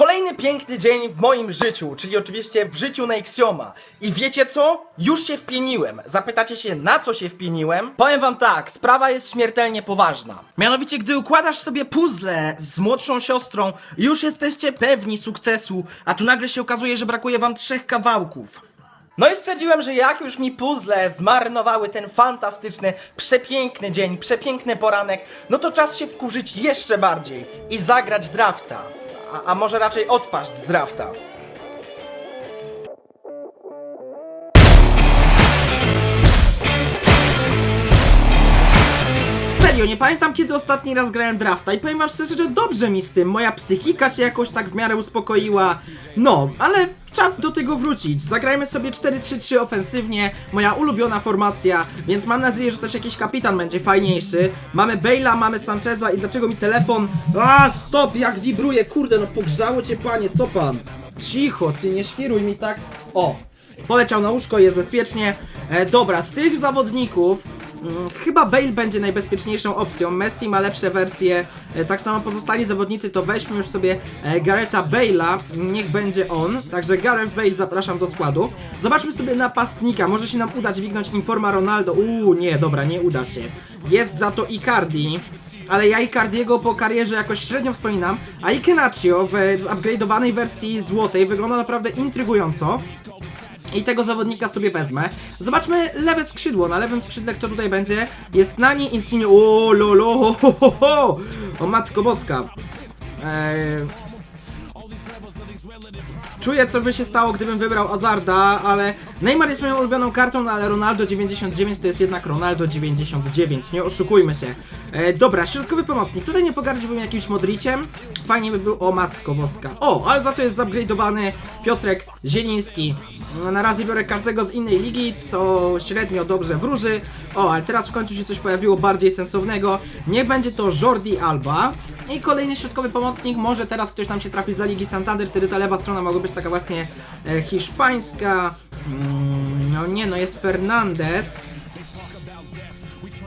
Kolejny piękny dzień w moim życiu, czyli oczywiście w życiu Nexioma. I wiecie co? Już się wpieniłem. Zapytacie się, na co się wpieniłem? Powiem wam tak, sprawa jest śmiertelnie poważna. Mianowicie, gdy układasz sobie puzzle z młodszą siostrą, już jesteście pewni sukcesu, a tu nagle się okazuje, że brakuje wam trzech kawałków. No i stwierdziłem, że jak już mi puzzle zmarnowały ten fantastyczny, przepiękny dzień, przepiękny poranek, no to czas się wkurzyć jeszcze bardziej i zagrać drafta. A, a może raczej odpaść z drafta. Serio, nie pamiętam kiedy ostatni raz grałem drafta i powiem wam szczerze, że dobrze mi z tym. Moja psychika się jakoś tak w miarę uspokoiła. No, ale czas do tego wrócić. Zagrajmy sobie 4-3-3 ofensywnie, moja ulubiona formacja, więc mam nadzieję, że też jakiś kapitan będzie fajniejszy. Mamy Bale'a, mamy Sancheza i dlaczego mi telefon... A, stop, jak wibruje, kurde, no pogrzało cię panie, co pan? Cicho, ty nie świruj mi tak. O, poleciał na łóżko, jest bezpiecznie. E, dobra, z tych zawodników Chyba Bale będzie najbezpieczniejszą opcją. Messi ma lepsze wersje. E, Tak samo pozostali zawodnicy, to weźmy już sobie e, Garetha Bale'a. Niech będzie on. Także Gareth Bale zapraszam do składu. Zobaczmy sobie napastnika. Może się nam udać dźwignąć Informa Ronaldo. Uuu, nie, dobra, nie uda się. Jest za to Icardi. Ale ja Icardiego po karierze jakoś średnio wspominam, a Ikenaccio w zupgrade'owanej wersji złotej wygląda naprawdę intrygująco. I tego zawodnika sobie wezmę. Zobaczmy lewe skrzydło. Na lewym skrzydle kto tutaj będzie? Jest Nani Insigne. O lolo, ho, ho, ho. O matko boska. Eee... Czuję co by się stało gdybym wybrał Azarda, ale Neymar jest moją ulubioną kartą, no ale Ronaldo 99 to jest jednak Ronaldo 99, nie oszukujmy się. E, dobra, środkowy pomocnik, tutaj nie pogardziłbym jakimś Modriciem, fajnie by był, o matko boska. O, ale za to jest zupgrade'owany Piotrek Zieliński. No, Na razie biorę każdego z innej ligi, co średnio dobrze wróży. O, ale teraz w końcu się coś pojawiło bardziej sensownego. Niech będzie to Jordi Alba. I kolejny środkowy pomocnik, może teraz ktoś nam się trafi z La Ligi Santander, wtedy ta lewa strona mogła być taka właśnie e, hiszpańska. Mm, no nie, no jest Fernandez.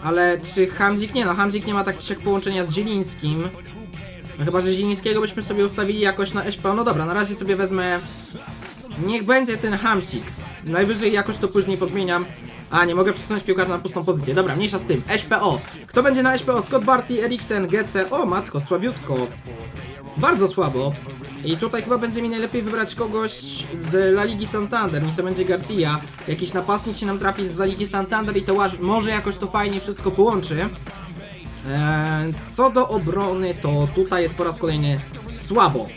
Ale czy Hamzik? Nie no, Hamzik nie ma tak siak połączenia z Zielińskim. No chyba, że Zielińskiego byśmy sobie ustawili jakoś na SPO. No dobra, na razie sobie wezmę... Niech będzie ten Hamsik. Najwyżej jakoś to później podmieniam. A, nie mogę przesunąć piłkarza na pustą pozycję. Dobra, mniejsza z tym. SPO. Kto będzie na SPO? Scott Barty, Eriksen, Gece. O, matko, słabiutko. Bardzo słabo. I tutaj chyba będzie mi najlepiej wybrać kogoś z La Ligi Santander. Niech to będzie Garcia. Jakiś napastnik się nam trafi z La Ligi Santander i to może jakoś to fajnie wszystko połączy. Eee, co do obrony, to tutaj jest po raz kolejny słabo.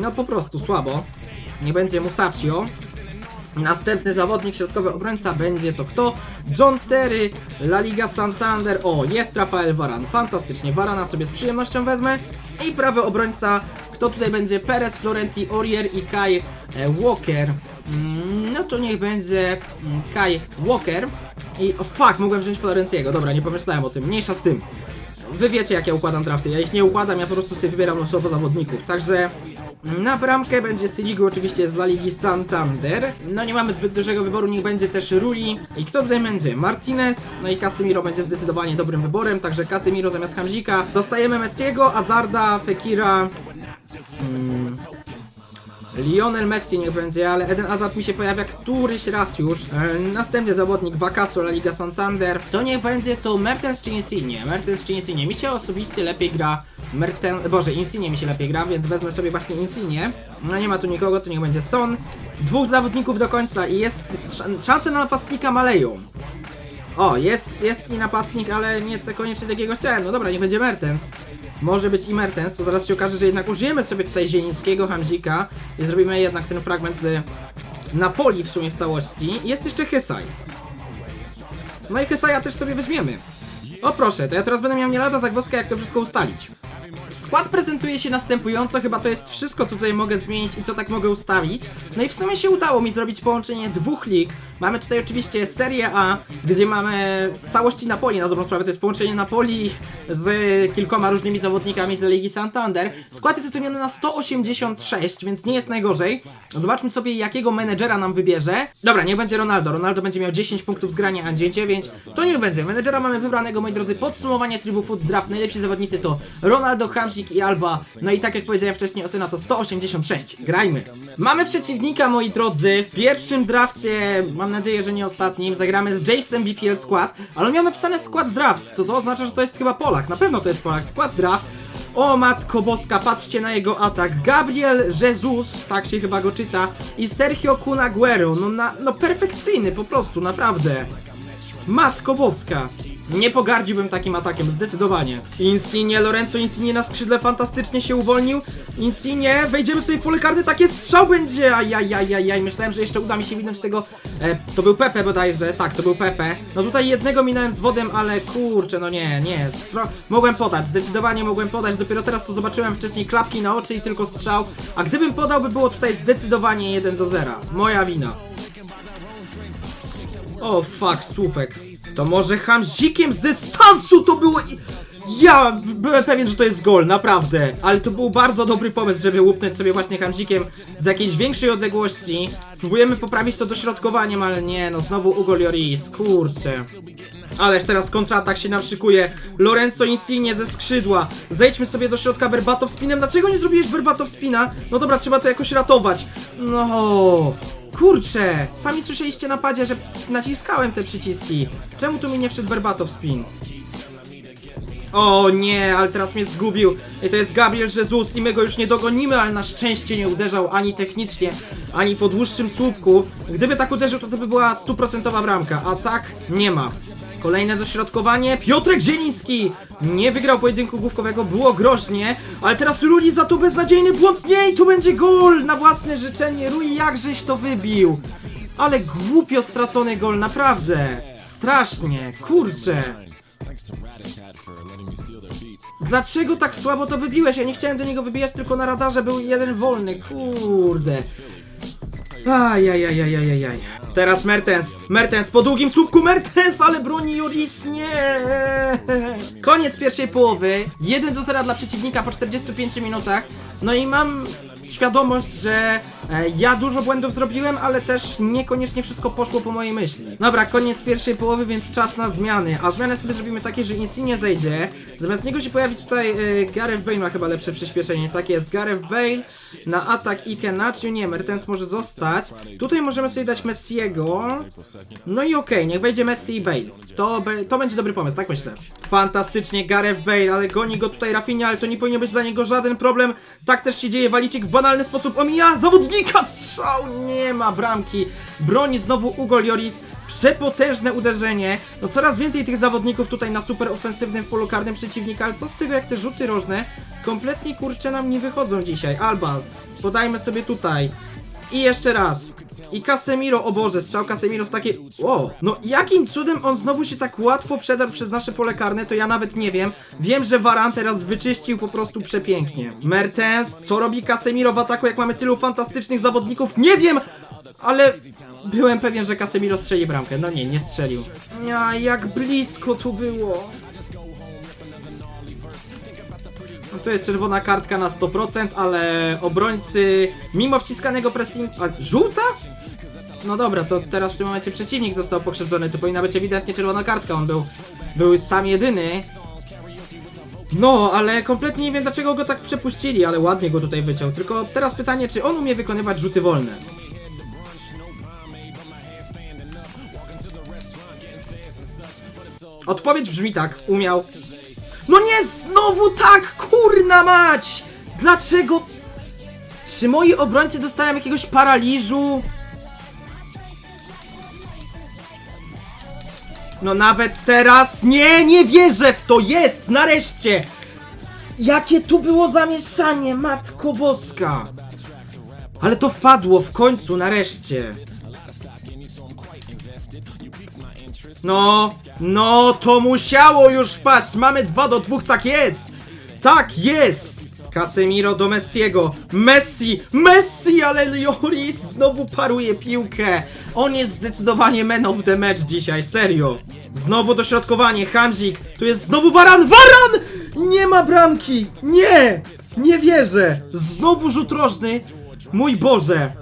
No po prostu słabo. Nie będzie Musacchio. Następny zawodnik, środkowy obrońca będzie to kto? John Terry, La Liga Santander. O, jest Rafael Varan. Fantastycznie. Varana sobie z przyjemnością wezmę. I prawy obrońca, kto tutaj będzie? Perez, Florencji, Orier i Kai Walker. Mm, No to niech będzie mm, Kai Walker. I o fuck, mogłem wziąć Florenciego. Dobra, nie pomyślałem o tym. Mniejsza z tym. Wy wiecie jak ja układam drafty, ja ich nie układam, ja po prostu sobie wybieram losowo zawodników, także na bramkę będzie Siligu oczywiście z La Ligi Santander, no nie mamy zbyt dużego wyboru, niech będzie też Ruli. I kto tutaj będzie? Martinez, no i Casemiro będzie zdecydowanie dobrym wyborem, także Casemiro zamiast Hamzika, dostajemy Messiego, Azarda, Fekira, mm, Lionel Messi niech będzie, ale Eden Hazard mi się pojawia któryś raz już. E, następny zawodnik Vacaso, La Liga Santander. To niech będzie to Mertens czy Insigne. Mertens czy Insigne. Mi się osobiście lepiej gra Merten... Boże, Insigne mi się lepiej gra, więc wezmę sobie właśnie Insigne. No nie ma tu nikogo, to niech będzie Son. Dwóch zawodników do końca i jest sz- na napastnika maleją. O, jest, jest i napastnik, ale nie te, koniecznie takiego chciałem. No dobra, niech będzie Mertens. Może być i Mertens, to zaraz się okaże, że jednak użyjemy sobie tutaj Zielińskiego, Hamzika i zrobimy jednak ten fragment z Napoli w sumie w całości. Jest jeszcze Hysaj. No i Hysaja też sobie weźmiemy. O proszę, to ja teraz będę miał nie lada zagwozdkę, jak to wszystko ustalić. Skład prezentuje się następująco, chyba to jest wszystko, co tutaj mogę zmienić i co tak mogę ustawić. No i w sumie się udało mi zrobić połączenie dwóch lig. Mamy tutaj oczywiście Serię A, gdzie mamy z całości Napoli, na dobrą sprawę to jest połączenie Napoli z kilkoma różnymi zawodnikami z Ligi Santander. Skład jest ustawiony na 186, więc nie jest najgorzej. Zobaczmy sobie, jakiego menedżera nam wybierze. Dobra, niech będzie Ronaldo. Ronaldo będzie miał 10 punktów z grania, a 9. To niech będzie. Menedżera mamy wybranego, moi drodzy. Podsumowanie trybu Food Draft. Najlepsi zawodnicy to Ronaldo. Ronaldo, Hamsik i Alba. No i tak jak powiedziałem wcześniej, ocena to 186. Grajmy. Mamy przeciwnika, moi drodzy. W pierwszym drafcie, mam nadzieję, że nie ostatnim, zagramy z Jamesem BPL Skład, ale on miał napisane Skład Draft. To to oznacza, że to jest chyba Polak. Na pewno to jest Polak. Skład Draft. O matko boska, patrzcie na jego atak. Gabriel Jesus, tak się chyba go czyta, i Sergio Cunaguero. No, na, no perfekcyjny po prostu, naprawdę. Matko boska. Nie pogardziłbym takim atakiem, zdecydowanie. Insigne, Lorenzo Insigne na skrzydle fantastycznie się uwolnił. Insigne, wejdziemy sobie w pole karty, takie strzał będzie! Ajajajajaj, myślałem, że jeszcze uda mi się minąć tego... E, to był Pepe bodajże, tak, to był Pepe. No tutaj jednego minąłem z wodem, ale kurczę, no nie, nie, stro... Mogłem podać, zdecydowanie mogłem podać, dopiero teraz to zobaczyłem wcześniej klapki na oczy i tylko strzał. A gdybym podał, by było tutaj zdecydowanie 1 do 0. Moja wina. O fuck, słupek. To może hamzikiem z dystansu to było i... Ja byłem pewien, że to jest gol, naprawdę. Ale to był bardzo dobry pomysł, żeby łupnąć sobie właśnie hamzikiem z jakiejś większej odległości. Spróbujemy poprawić to dośrodkowaniem, ale nie, no znowu Ugo Lloris, kurczę. Ależ teraz kontratak się nam szykuje. Lorenzo Insigne ze skrzydła. Zejdźmy sobie do środka Berbatov spinem. Dlaczego nie zrobiłeś Berbatov spina? No dobra, trzeba to jakoś ratować. No. Kurczę, sami słyszeliście na padzie, że naciskałem te przyciski. Czemu tu mi nie wszedł Berbatov spin? O nie, ale teraz mnie zgubił. I to jest Gabriel Jesus i my go już nie dogonimy, ale na szczęście nie uderzał ani technicznie, ani po dłuższym słupku. Gdyby tak uderzył, to to by była stuprocentowa bramka, a tak nie ma. Kolejne dośrodkowanie. Piotrek Zieliński nie wygrał pojedynku główkowego, było groźnie, ale teraz Ruli za to beznadziejny błąd. Nie, i tu będzie gol na własne życzenie. Ruli, jakżeś to wybił. Ale głupio stracony gol, naprawdę. Strasznie, kurczę. Dlaczego tak słabo to wybiłeś? Ja nie chciałem do niego wybijać, tylko na radarze był jeden wolny. Kurde. Ajajajajajajaj. Teraz Mertens. Mertens po długim słupku. Mertens, ale broni Joris. Nie. Koniec pierwszej połowy. 1 do 0 dla przeciwnika po 45 minutach. No i mam świadomość, że ja dużo błędów zrobiłem, ale też niekoniecznie wszystko poszło po mojej myśli. Dobra, koniec pierwszej połowy, więc czas na zmiany. A zmiany sobie zrobimy takie, że Insigne zejdzie. Zamiast niego się pojawi tutaj e, Gareth Bale ma chyba lepsze przyspieszenie. Tak jest, Gareth Bale na atak Ike Nacho. Nie, Mertens może zostać. Tutaj możemy sobie dać Messiego. No i okej, niech wejdzie Messi i Bale. To, be, to będzie dobry pomysł, tak myślę. Fantastycznie Gareth Bale, ale goni go tutaj Rafinha, ale to nie powinien być dla niego żaden problem. Tak też się dzieje, Walicik w banalny sposób omija zawodnika, strzał, nie ma bramki. Broni znowu Ugo Lloris, przepotężne uderzenie. No coraz więcej tych zawodników tutaj na super ofensywnym polu karnym przeciwnika, ale co z tego jak te rzuty rożne kompletnie kurcze nam nie wychodzą dzisiaj. Alba, podajmy sobie tutaj. I jeszcze raz. I Casemiro, o Boże, strzał Casemiro z takiej... O, no jakim cudem on znowu się tak łatwo przedarł przez nasze pole karne, to ja nawet nie wiem. Wiem, że Varan teraz wyczyścił po prostu przepięknie. Mertens, co robi Casemiro w ataku, jak mamy tylu fantastycznych zawodników? Nie wiem! Ale byłem pewien, że Casemiro strzeli bramkę. No nie, nie strzelił. Ja, jak blisko tu było. To jest czerwona kartka na 100%, ale obrońcy mimo wciskanego pressing... A, żółta? No dobra, to teraz w tym momencie przeciwnik został pokrzywdzony, to powinna być ewidentnie czerwona kartka, on był, był sam jedyny. No, ale kompletnie nie wiem dlaczego go tak przepuścili, ale ładnie go tutaj wyciął. Tylko teraz pytanie, czy on umie wykonywać rzuty wolne? Odpowiedź brzmi tak, umiał. No nie, znowu tak, kurna mać! Dlaczego? Czy moi obrońcy dostają jakiegoś paraliżu? No nawet teraz, nie, nie wierzę w to, jest, nareszcie! Jakie tu było zamieszanie, matko boska! Ale to wpadło w końcu, nareszcie. No, no, to musiało już wpaść. Mamy 2 do 2, tak jest. Tak jest. Casemiro do Messiego. Messi, Messi, ale Lloris znowu paruje piłkę. On jest zdecydowanie man of the match dzisiaj, serio. Znowu dośrodkowanie, Hamzik. Tu jest znowu Varan, Varan! Nie ma bramki. Nie, nie wierzę. Znowu rzut rożny. Mój Boże.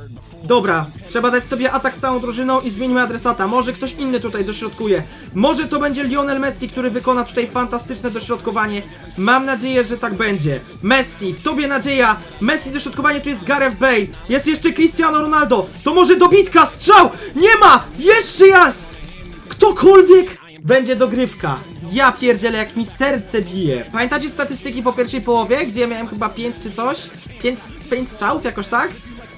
Dobra, trzeba dać sobie atak całą drużyną i zmieńmy adresata. Może ktoś inny tutaj dośrodkuje. Może to będzie Lionel Messi, który wykona tutaj fantastyczne dośrodkowanie. Mam nadzieję, że tak będzie. Messi, w tobie nadzieja. Messi dośrodkowanie tu jest Gareth Bale. Jest jeszcze Cristiano Ronaldo. To może dobitka, strzał! Nie ma! Jeszcze raz! Ktokolwiek będzie dogrywka. Ja pierdzielę, jak mi serce bije. Pamiętacie statystyki po pierwszej połowie, gdzie miałem chyba 5 czy coś? 5, 5 strzałów jakoś tak?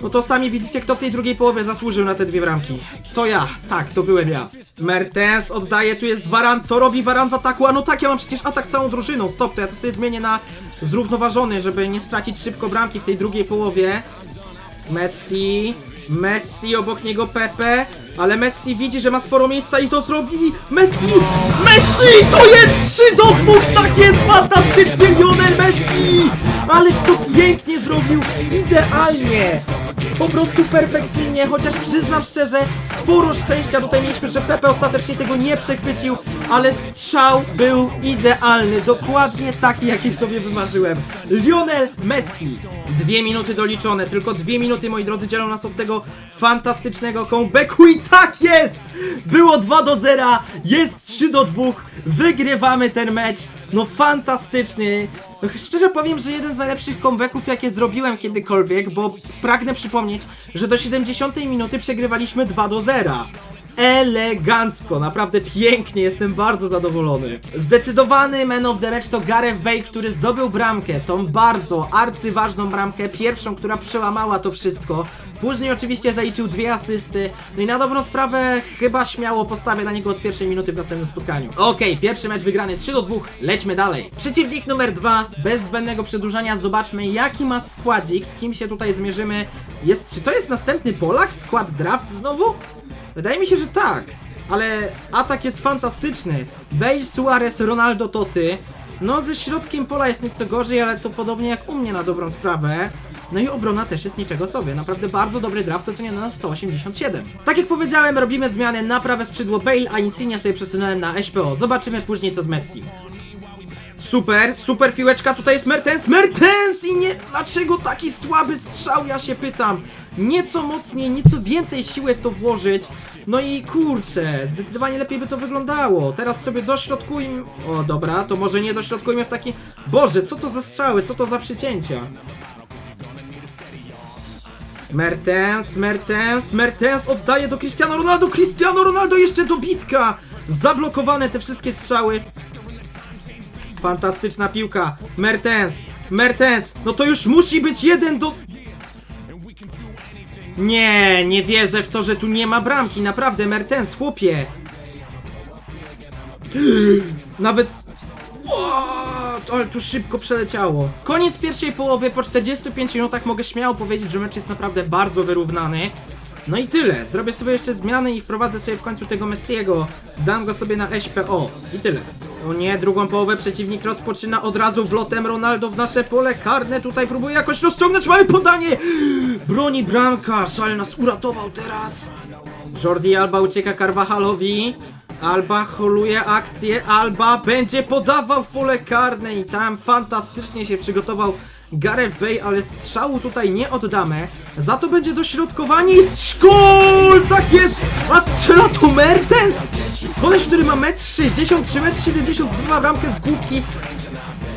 No to sami widzicie, kto w tej drugiej połowie zasłużył na te dwie bramki. To ja, tak, to byłem ja. Mertens oddaje, tu jest Varan, co robi Varan w ataku? A no tak, ja mam przecież atak całą drużyną, stop, to ja to sobie zmienię na zrównoważony, żeby nie stracić szybko bramki w tej drugiej połowie. Messi, Messi, obok niego Pepe, ale Messi widzi, że ma sporo miejsca i to zrobi. Messi, Messi, to jest 3 do 2, tak jest fantastycznie Lionel Messi! Ależ to pięknie zrobił, idealnie, po prostu perfekcyjnie, chociaż przyznam szczerze, sporo szczęścia tutaj mieliśmy, że Pepe ostatecznie tego nie przechwycił, ale strzał był idealny, dokładnie taki, jaki sobie wymarzyłem. Lionel Messi. Dwie minuty doliczone, tylko dwie minuty, moi drodzy, dzielą nas od tego fantastycznego comebacku i tak jest! Było 2 do 0, jest 3 do 2, wygrywamy ten mecz, no fantastyczny. Szczerze powiem, że jeden z najlepszych comebacków, jakie zrobiłem kiedykolwiek, bo pragnę przypomnieć, że do 70 minuty przegrywaliśmy 2 do 0 elegancko, naprawdę pięknie, jestem bardzo zadowolony. Zdecydowany man of the match to Gareth Bale, który zdobył bramkę, tą bardzo arcyważną bramkę, pierwszą, która przełamała to wszystko. Później oczywiście zaliczył dwie asysty, no i na dobrą sprawę chyba śmiało postawię na niego od pierwszej minuty w następnym spotkaniu. Okej, pierwszy mecz wygrany 3 do 2, lećmy dalej. Przeciwnik numer 2, bez zbędnego przedłużania, zobaczmy jaki ma składzik, z kim się tutaj zmierzymy. Jest, czy to jest następny Polak? Skład draft znowu? Wydaje mi się, że tak, ale atak jest fantastyczny. Bale, Suarez, Ronaldo, Toty. No ze środkiem pola jest nieco gorzej, ale to podobnie jak u mnie na dobrą sprawę. No i obrona też jest niczego sobie. Naprawdę bardzo dobry draft, oceniony na 187. Tak jak powiedziałem, robimy zmiany na prawe skrzydło Bale, a Insignia sobie przesunąłem na SPO. Zobaczymy później co z Messi. Super, super piłeczka, tutaj jest Mertens, Mertens i nie, dlaczego taki słaby strzał, ja się pytam. Nieco mocniej, nieco więcej siły w to włożyć, no i kurczę, zdecydowanie lepiej by to wyglądało. Teraz sobie dośrodkujmy, o dobra, to może nie dośrodkujmy w taki, Boże, co to za strzały, co to za przycięcia. Mertens, Mertens, Mertens oddaje do Cristiano Ronaldo, Cristiano Ronaldo jeszcze dobitka! Zablokowane te wszystkie strzały. Fantastyczna piłka. Mertens. Mertens. No to już musi być jeden do... Nie, nie wierzę w to, że tu nie ma bramki. Naprawdę, Mertens, chłopie. Nawet... Ale tu szybko przeleciało. Koniec pierwszej połowy, po 45 minutach mogę śmiało powiedzieć, że mecz jest naprawdę bardzo wyrównany. No i tyle. Zrobię sobie jeszcze zmiany i wprowadzę sobie w końcu tego Messiego. Dam go sobie na SPO. I tyle. O nie, drugą połowę przeciwnik rozpoczyna od razu wlotem Ronaldo w nasze pole karne. Tutaj próbuje jakoś rozciągnąć. Mamy podanie! Broni bramkarz, ale nas uratował teraz. Jordi Alba ucieka Carvajalowi. Alba holuje akcję. Alba będzie podawał w pole karne i tam fantastycznie się przygotował Gareth Bale, ale strzału tutaj nie oddamy. Za to będzie dośrodkowanie i szkol! Tak jest! A strzela to Mertens! Koleś, który ma 1,63 m, 72 bramkę z główki.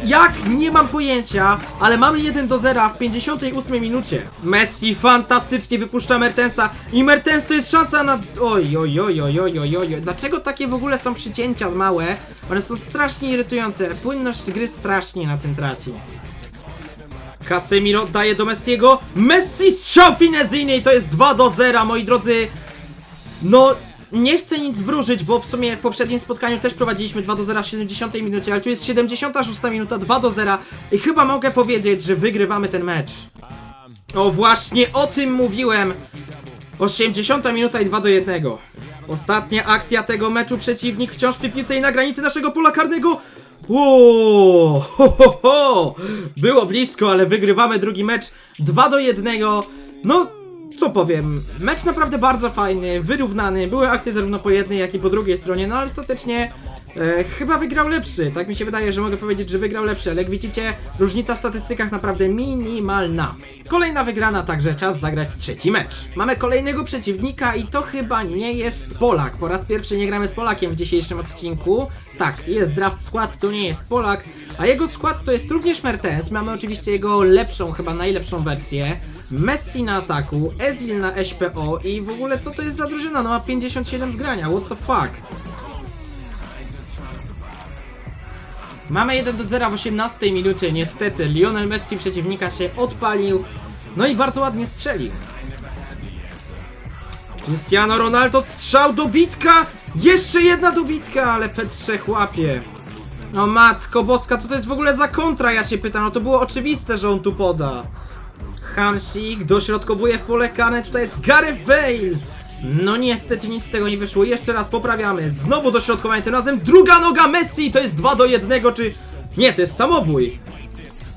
Jak? Nie mam pojęcia, ale mamy 1 do 0 w 58 minucie. Messi fantastycznie wypuszcza Mertensa i Mertens to jest szansa na... Oj, oj, oj, oj, oj, oj, oj. Dlaczego takie w ogóle są przycięcia małe? One są strasznie irytujące. Płynność gry strasznie na tym traci. Casemiro daje do Messiego. Messi strzał finezyjny i to jest 2 do 0, moi drodzy. No, nie chcę nic wróżyć, bo w sumie w poprzednim spotkaniu też prowadziliśmy 2 do 0 w 70 minucie, ale tu jest 76 minuta, 2 do 0 i chyba mogę powiedzieć, że wygrywamy ten mecz. O właśnie o tym mówiłem. 80 minuta i 2 do 1. Ostatnia akcja tego meczu, przeciwnik wciąż przy piłce i na granicy naszego pola karnego. Ło, ho, ho, ho. Było blisko, ale wygrywamy drugi mecz 2 do 1. No, co powiem, mecz naprawdę bardzo fajny, wyrównany. Były akcje zarówno po jednej, jak i po drugiej stronie, no ale ostatecznie E, chyba wygrał lepszy, tak mi się wydaje, że mogę powiedzieć, że wygrał lepszy, ale jak widzicie, różnica w statystykach naprawdę minimalna. Kolejna wygrana, także czas zagrać trzeci mecz. Mamy kolejnego przeciwnika i to chyba nie jest Polak. Po raz pierwszy nie gramy z Polakiem w dzisiejszym odcinku. Tak, jest draft skład, to nie jest Polak, a jego skład to jest również Mertens. Mamy oczywiście jego lepszą, chyba najlepszą wersję. Messi na ataku, Ezil na SPO i w ogóle co to jest za drużyna? No ma 57 zgrania, what the fuck? Mamy 1 do 0 w 18 minucie, niestety Lionel Messi przeciwnika się odpalił, no i bardzo ładnie strzelił. Cristiano Ronaldo strzał dobitka! Jeszcze jedna dobitka, ale Petrze łapie. No matko boska, co to jest w ogóle za kontra, ja się pytam, no to było oczywiste, że on tu poda. Hamsik dośrodkowuje w pole karne, tutaj jest Gareth Bale! No niestety nic z tego nie wyszło, jeszcze raz poprawiamy, znowu dośrodkowanie, tym razem druga noga Messi, to jest 2 do 1, czy... Nie, to jest samobój!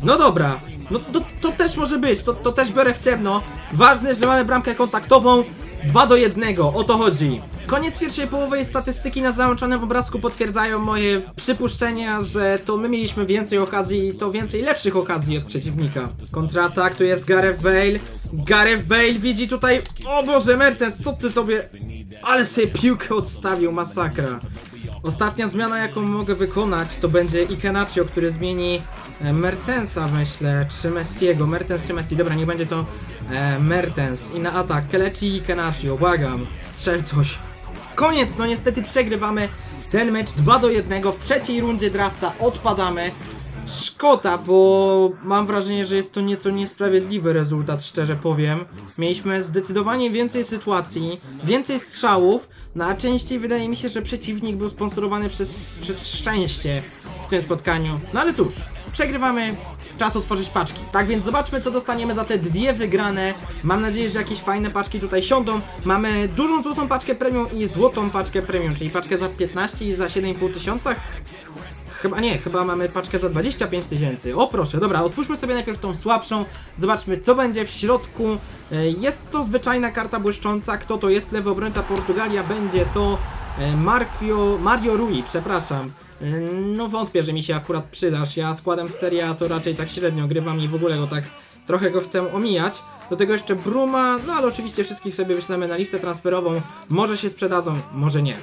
No dobra, no to, to też może być, to, to też biorę w ciemno. Ważne, że mamy bramkę kontaktową 2 do 1, o to chodzi. Koniec pierwszej połowy i statystyki na załączonym obrazku potwierdzają moje przypuszczenia, że to my mieliśmy więcej okazji i to więcej lepszych okazji od przeciwnika. Kontratak, tu jest Gareth Bale. Gareth Bale widzi tutaj... O Boże, Mertens, co ty sobie... Ale sobie piłkę odstawił, masakra. Ostatnia zmiana, jaką mogę wykonać, to będzie Ikenacio, który zmieni e, Mertensa, myślę, czy Messiego. Mertens czy Messi, dobra, nie będzie to e, Mertens. I na atak, Kelechi i Ikenacio, błagam, strzel coś. Koniec, no niestety przegrywamy ten mecz 2 do 1. W trzeciej rundzie drafta odpadamy. Szkoda, bo mam wrażenie, że jest to nieco niesprawiedliwy rezultat, szczerze powiem. Mieliśmy zdecydowanie więcej sytuacji, więcej strzałów, no a częściej wydaje mi się, że przeciwnik był sponsorowany przez, przez szczęście w tym spotkaniu. No ale cóż, przegrywamy, czas otworzyć paczki. Tak więc zobaczmy, co dostaniemy za te dwie wygrane. Mam nadzieję, że jakieś fajne paczki tutaj siądą. Mamy dużą złotą paczkę premium i złotą paczkę premium, czyli paczkę za 15 i za 7,5 tysiąca. Chyba nie, chyba mamy paczkę za 25 tysięcy. O proszę, dobra, otwórzmy sobie najpierw tą słabszą, zobaczmy co będzie w środku. E, Jest to zwyczajna karta błyszcząca. Kto to jest? Lewy obrońca Portugalia. Będzie to e, Marcio, Mario Rui, przepraszam. E, No wątpię, że mi się akurat przydasz. Ja składam z serii A to raczej tak średnio grywam i w ogóle go tak trochę go chcę omijać. Do tego jeszcze Bruma, no ale oczywiście wszystkich sobie wyślemy na listę transferową. Może się sprzedadzą, może nie.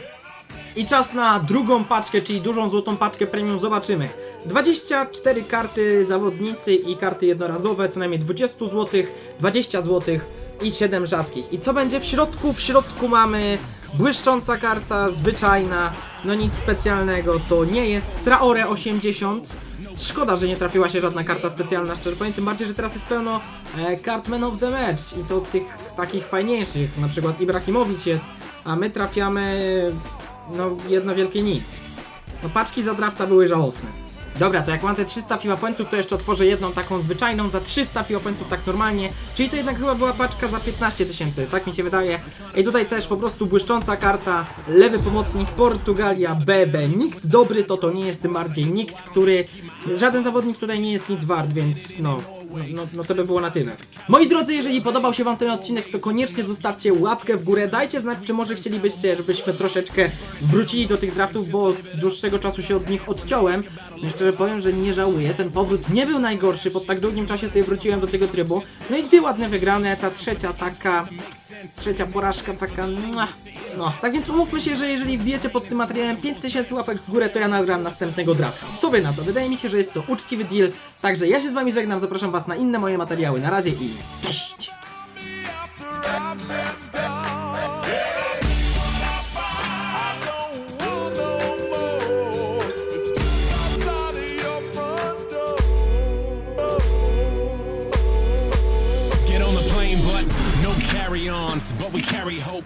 I czas na drugą paczkę, czyli dużą złotą paczkę premium. Zobaczymy. 24 karty zawodnicy i karty jednorazowe, co najmniej 20 zł, 20 zł i 7 rzadkich. I co będzie w środku? W środku mamy błyszcząca karta, zwyczajna, no nic specjalnego to nie jest. Traore 80. Szkoda, że nie trafiła się żadna karta specjalna, szczerze powiem, tym bardziej, że teraz jest pełno e, kart Man of the Match i to tych takich fajniejszych, na przykład Ibrahimowicz jest, a my trafiamy no jedno wielkie nic. No paczki za drafta były żałosne. Dobra, to jak mam te 300 fiłapońców, to jeszcze otworzę jedną taką zwyczajną za 300 fiłapońców tak normalnie. Czyli to jednak chyba była paczka za 15 tysięcy, tak mi się wydaje. I tutaj też po prostu błyszcząca karta, lewy pomocnik Portugalia, BB. Nikt dobry to to nie jest, tym bardziej nikt, który... Żaden zawodnik tutaj nie jest nic wart, więc no... No, no to by było na tyle. Moi drodzy, jeżeli podobał się Wam ten odcinek, to koniecznie zostawcie łapkę w górę. Dajcie znać, czy może chcielibyście, żebyśmy troszeczkę wrócili do tych draftów, bo od dłuższego czasu się od nich odciąłem. No i szczerze powiem, że nie żałuję. Ten powrót nie był najgorszy. Po tak długim czasie sobie wróciłem do tego trybu. No i dwie ładne wygrane. Ta trzecia taka. Trzecia porażka taka. No, tak więc umówmy się, że jeżeli wbijecie pod tym materiałem 5000 łapek w górę, to ja nagram następnego draftu. Co wy na to? Wydaje mi się, że jest to uczciwy deal. Także ja się z wami żegnam, zapraszam was na inne moje materiały. Na razie i cześć! No. But we carry hope.